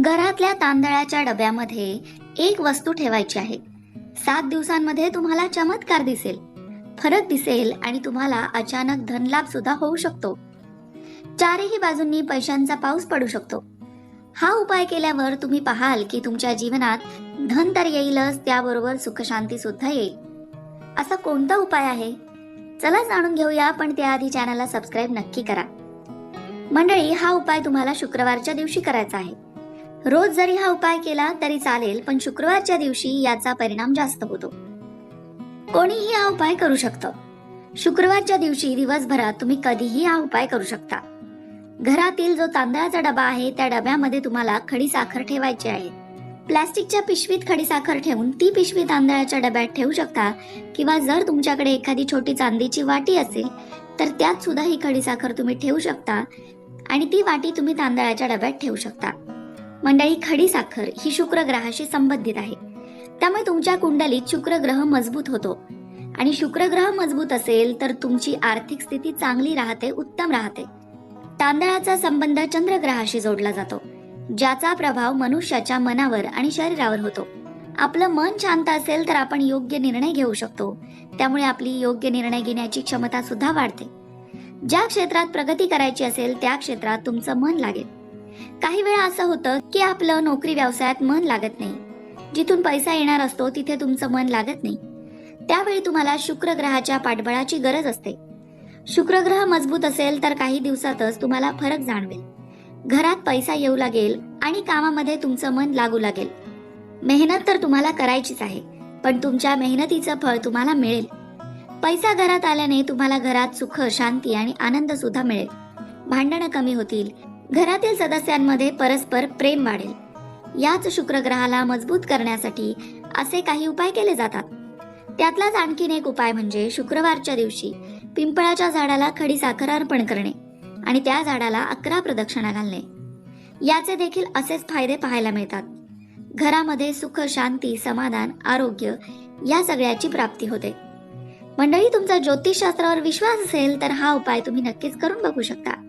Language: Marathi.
घरातल्या तांदळाच्या डब्यामध्ये एक वस्तू ठेवायची आहे. सात दिवसांमध्ये तुम्हाला चमत्कार दिसेल. फरक दिसेल आणि तुम्हाला अचानक धनलाभ सुद्धा होऊ शकतो. चारही बाजूंनी पैशांचा पाऊस पडू शकतो. हा उपाय केल्यावर तुम्ही पाहाल की तुमच्या जीवनात धन तर येईलच त्याबरोबर सुखशांती सुद्धा येईल. असा कोणता उपाय आहे? चला जाणून घेऊया पण त्याआधी चॅनलला सबस्क्राईब नक्की करा. मंडळी हा उपाय तुम्हाला शुक्रवारच्या दिवशी करायचा आहे. रोज जरी हा उपाय केला तरी चालेल पण शुक्रवारच्या दिवशी याचा परिणाम जास्त होतो. कोणीही हा उपाय करू शकतं. शुक्रवारच्या दिवशी दिवसभरात तुम्ही कधीही हा उपाय करू शकता. घरातील जो तांदळाचा डबा आहे त्या डब्यामध्ये तुम्हाला खडी साखर ठेवायची आहे. प्लास्टिकच्या पिशवीत खडी साखर ठेवून ती पिशवी तांदळाच्या डब्यात ठेवू शकता किंवा जर तुमच्याकडे एखादी छोटी चांदीची वाटी असेल तर त्यात सुद्धा ही खडी साखर तुम्ही ठेवू शकता आणि ती वाटी तुम्ही तांदळाच्या डब्यात ठेवू शकता. मंडळी खडी साखर ही शुक्र ग्रहाशी संबंधित आहे. त्यामुळे तुमच्या कुंडलीत शुक्र ग्रह मजबूत होतो. आणि शुक्र ग्रह मजबूत असेल तर तुमची आर्थिक स्थिती चांगली राहते उत्तम राहते. तांदळाचा संबंध चंद्रग्रहाशी जोडला जातो ज्याचा प्रभाव मनुष्याच्या मनावर आणि शरीरावर होतो. आपलं मन शांत असेल तर आपण योग्य निर्णय घेऊ शकतो. त्यामुळे आपली योग्य निर्णय घेण्याची क्षमता सुद्धा वाढते. ज्या क्षेत्रात प्रगती करायची असेल त्या क्षेत्रात तुमचं मन लागेल. काही वेळा असं होतं की आपलं नोकरी व्यवसायात मन लागत नाही. जिथून पैसा येणार असतो तिथे तुमचं मन लागत नाही. त्यावेळी तुम्हाला शुक्र ग्रहाच्या पाठबळाची गरज असते. शुक्र ग्रह मजबूत असेल तर काही दिवसातच तुम्हाला फरक जाणवेल. घरात पैसा येऊ लागेल आणि कामामध्ये तुमचं मन लागू लागेल. मेहनत तर तुम्हाला करायचीच आहे पण तुमच्या मेहनतीचं फळ तुम्हाला मिळेल. पैसा घरात आल्याने तुम्हाला घरात सुख शांती आणि आनंद सुद्धा मिळेल. भांडणं कमी होतील घरातील सदस्यांमध्ये परस्पर प्रेम वाढेल. याच शुक्रग्रहाला मजबूत करण्यासाठी असे काही उपाय केले जातात. त्यातलाच आणखीन एक उपाय म्हणजे शुक्रवारच्या दिवशी पिंपळाच्या झाडाला खडी साखर अर्पण करणे आणि त्या झाडाला अकरा प्रदक्षिणा घालणे. याचे देखील असेच फायदे पाहायला मिळतात. घरामध्ये सुख शांती समाधान आरोग्य या सगळ्याची प्राप्ती होते. मंडळी तुमचा ज्योतिषशास्त्रावर विश्वास असेल तर हा उपाय तुम्ही नक्कीच करून बघू शकता.